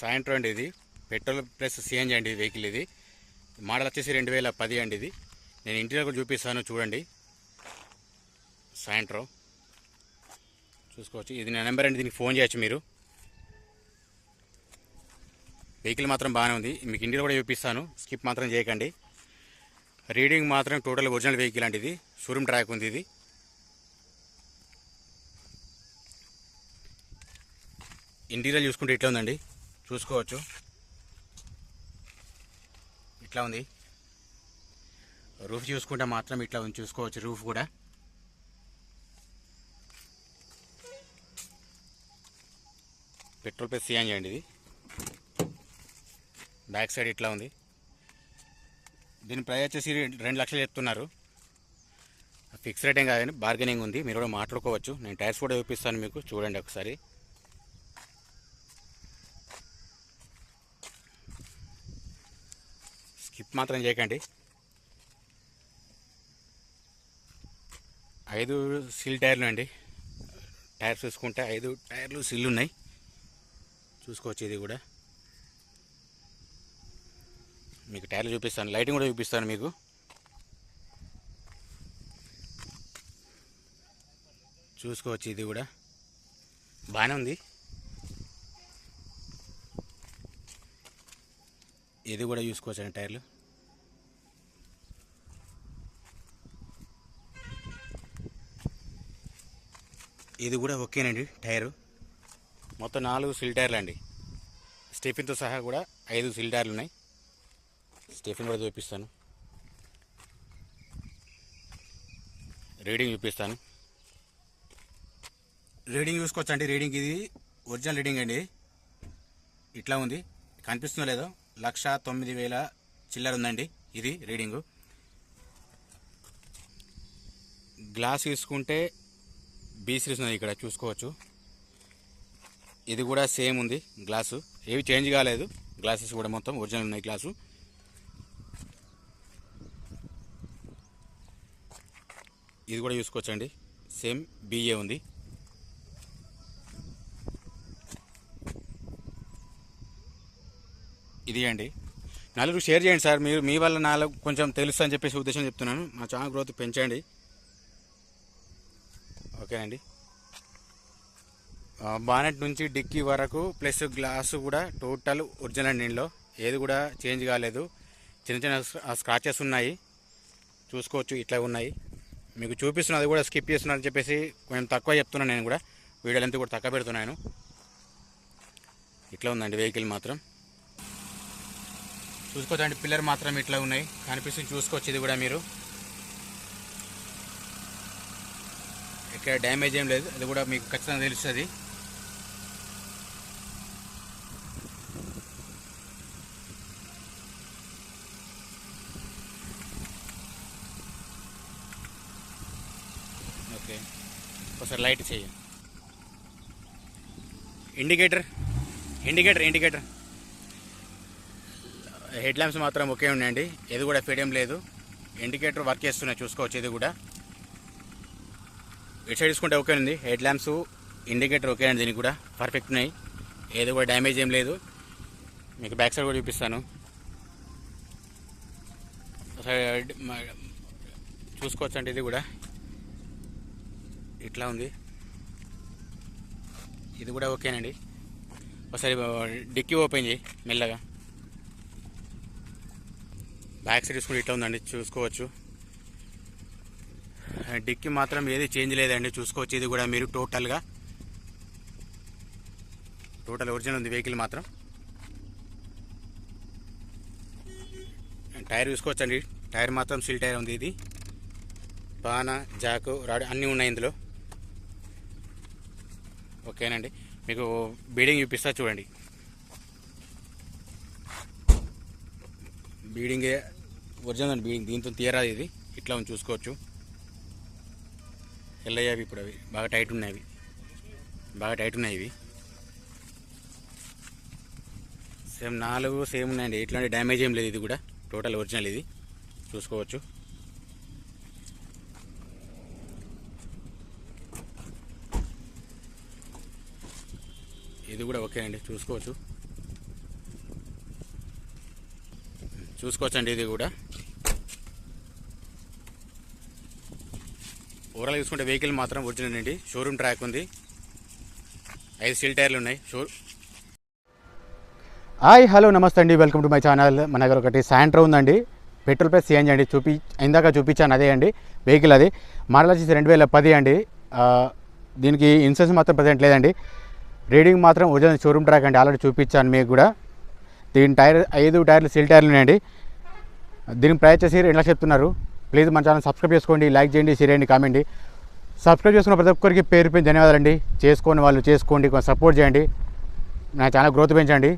సాయంత్రం అండి ఇది. పెట్రోల్ ప్లస్ సిఎన్జి అండి వెహికల్ ఇది. మోడల్ వచ్చేసి రెండు వేల పది అండి ఇది. నేను ఇంటీరియర్ కూడా చూపిస్తాను చూడండి. సాయంత్రం. చూసుకోవచ్చు. ఇది నా నెంబర్ అండి దీనికి ఫోన్ చేయొచ్చు మీరు. వెహికల్ మాత్రం బాగానే ఉంది. మీకు ఇంటిలో కూడా చూపిస్తాను. స్కిప్ మాత్రం చేయకండి. రీడింగ్ మాత్రం టోటల్ ఒరిజినల్ వెహికల్ అండి ఇది. షోరూమ్ ట్రాక్ ఉంది ఇది. ఇంటీరియర్ చూసుకుంటే ఇట్లా ఉందండి. చూసుకోవచ్చు. ఇట్లా ఉంది. రూఫ్ చూసుకుంటే మాత్రం ఇట్లా ఉంది. చూసుకోవచ్చు రూఫ్ కూడా. పెట్రోల్ ప్లస్ సిఎన్జి చేయండి ఇది. బ్యాక్ సైడ్ ఇట్లా ఉంది. దీని ప్రైస్ వచ్చేసి రెండు లక్షలు చెప్తున్నారు. ఫిక్స్ రేట్ ఏం కాదని బార్గెనింగ్ ఉంది. మీరు కూడా మాట్లాడుకోవచ్చు. నేను టైర్స్ కూడా చూపిస్తాను మీకు. చూడండి ఒకసారి స్కిప్ మాత్రం చేయకండి. ఐదు సిల్ టైర్లు అండి. టైర్ చూసుకుంటే ఐదు టైర్లు సిల్ ఉన్నాయి. చూసుకోవచ్చు ఇది కూడా. మీకు టైర్లు చూపిస్తాను. లైటింగ్ కూడా చూపిస్తాను మీకు. చూసుకోవచ్చు ఇది కూడా. బాగానే ఉంది. ఇది కూడా చూసుకోవచ్చు అండి టైర్లు. ఇది కూడా ఓకేనండి టైరు. మొత్తం నాలుగు సిల్ టైర్లు అండి స్టెఫిన్తో సహా కూడా ఐదు సిల్ టైర్లు ఉన్నాయి స్టెఫిన్ కూడా చూపిస్తాను. రీడింగ్ చూపిస్తాను. రీడింగ్ చూసుకోవచ్చు అండి రీడింగ్ ఇది ఒరిజినల్ రీడింగ్ అండి. ఇట్లా ఉంది. కనిపిస్తుందో లేదో లక్ష తొమ్మిది వేల చిల్లర ఉందండి ఇది రీడింగు. గ్లాస్ తీసుకుంటే బీ సిరీస్ ఉన్నాయి ఇక్కడ చూసుకోవచ్చు. ఇది కూడా సేమ్ ఉంది గ్లాసు. ఏవి చేంజ్ కాలేదు. గ్లాసెస్ కూడా మొత్తం ఒరిజినల్ ఉన్నాయి గ్లాసు. ఇది కూడా చూసుకోవచ్చండి. సేమ్ బిఏ ఉంది. ఇది అండి. నలుగురు షేర్ చేయండి సార్. మీరు మీ వల్ల నాలుగు కొంచెం తెలుసు అని చెప్పేసి ఉద్దేశం చెప్తున్నాను. మా ఛానల్ గ్రోత్ పెంచండి. ఓకేనండి. బానెట్ నుంచి డిక్కీ వరకు ప్లస్ గ్లాసు కూడా టోటల్ ఒరిజినల్ దీనిలో ఏది కూడా చేంజ్ కాలేదు. చిన్న చిన్న స్క్రాచెస్ ఉన్నాయి. చూసుకోవచ్చు ఇట్లా ఉన్నాయి. మీకు చూపిస్తున్నది కూడా స్కిప్ చేస్తున్నారని చెప్పేసి కొంచెం తక్కువ చెప్తున్నాను నేను కూడా. వీడియో లెంత్ కూడా తక్కువ పెడుతున్నాను. ఇట్లా ఉందండి వెహికల్ మాత్రం. చూసుకోవచ్చండి పిల్లర్ మాత్రం ఇట్లా ఉన్నాయి. కనిపిస్తుంది చూసుకోవచ్చు ఇది కూడా మీరు. ఎక్కడ డ్యామేజ్ ఏం లేదు. అది కూడా మీకు ఖచ్చితంగా తెలుస్తుంది. ఓకే. ఒకసారి లైట్ చేయండి indicator? Indicator indicator. Head lamps మాత్రం ఒకే ఉన్నాయండి. ఏది కూడా ఫీడియం లేదు. ఇండికేటర్ వర్క్ చేస్తున్నాయి చూసుకోవచ్చు ఇది కూడా. ఇటు సైడ్ చూసుకుంటే ఓకే ఉంది. హెడ్ ల్యాంప్స్ ఇండికేటర్ ఓకే అండి దీనికి కూడా. పర్ఫెక్ట్ ఉన్నాయి. ఏది కూడా డ్యామేజ్ ఏం లేదు. మీకు బ్యాక్ సైడ్ కూడా చూపిస్తాను. ఒకసారి చూసుకోవచ్చు అంటే ఇది కూడా. ఇట్లా ఉంది. ఇది కూడా ఓకేనండి. ఒకసారి డిక్కీ ఓపెన్ చేయి మెల్లగా. బ్యాక్ సైడ్ చూసుకుంటే ఇట్లా ఉందండి. చూసుకోవచ్చు. డిక్కి మాత్రం ఏది చేంజ్ లేదండి. చూసుకోవచ్చు. ఇది కూడా మీరు టోటల్గా. టోటల్ ఒరిజినల్ ఉంది వెహికల్ మాత్రం. టైర్ చూసుకోవచ్చండి. టైర్ మాత్రం సిల్ టైర్ ఉంది ఇది. బానా జాకు రాడ్ అన్నీ ఉన్నాయి ఇందులో. ఓకేనండి. మీకు బీడింగ్ చూపిస్తా చూడండి. బీడింగ్ ఒరిజినల్ అండి బీడింగ్. దీంతో తీయరాదు ఇది. ఇట్లా ఉంది చూసుకోవచ్చు. తెల్లయ్యావి ఇప్పుడు అవి. బాగా టైట్ ఉన్నాయి అవి. బాగా టైట్ ఉన్నాయి ఇవి. సేమ్ నాలుగు సేమ్ ఉన్నాయండి. ఎట్లాంటి డ్యామేజ్ ఏం లేదు ఇది కూడా. టోటల్ ఒరిజినల్ ఇది. చూసుకోవచ్చు. ఇది కూడా ఓకే అండి. చూసుకోవచ్చు. చూసుకోవచ్చండి ఇది కూడా. ఓవరాల్ చూసుకుంటే వెహికల్ మాత్రం ఒరిజినల్ అండి. షోరూమ్ ట్రాక్ ఉంది. ఐదు స్టీల్ టైర్లు ఉన్నాయి. షో హాయ్ హలో నమస్తే అండి. Welcome to my channel. మన దగ్గర ఒకటి శాంట్రో ఉందండి. పెట్రోల్ ప్రైస్ చేంజ్ అండి. చూపి ఇందాక చూపించాను అదే అండి. వెహికల్ అది. మోడల్ వచ్చేసి రెండు వేల పది అండి. దీనికి ఇన్సూరెన్స్ మాత్రం ప్రజెంట్ లేదండి. రీడింగ్ మాత్రం ఒరిజినల్ షోరూమ్ ట్రాక్ అండి. ఆల్రెడీ చూపించాను మీకు కూడా. దీని టైర్ ఐదు టైర్లు సీల్ టైర్లు ఉన్నాయండి. దీనికి ప్రైస్ వచ్చేసి రెండు లక్షలు చెప్తున్నారు. ప్లీజ్ మన ఛానల్ సబ్స్క్రైబ్ చేసుకోండి లైక్ చేయండి షేర్ చేయండి కామెంట్ సబ్స్క్రైబ్ చేసుకున్న ప్రతి ఒక్కరికి పేరు పేరు ధన్యవాదాలండి. చేసుకోండి వాళ్ళు చేసుకోండి కొంచెం సపోర్ట్ చేయండి. నా ఛానల్ గ్రోత్ పెంచండి.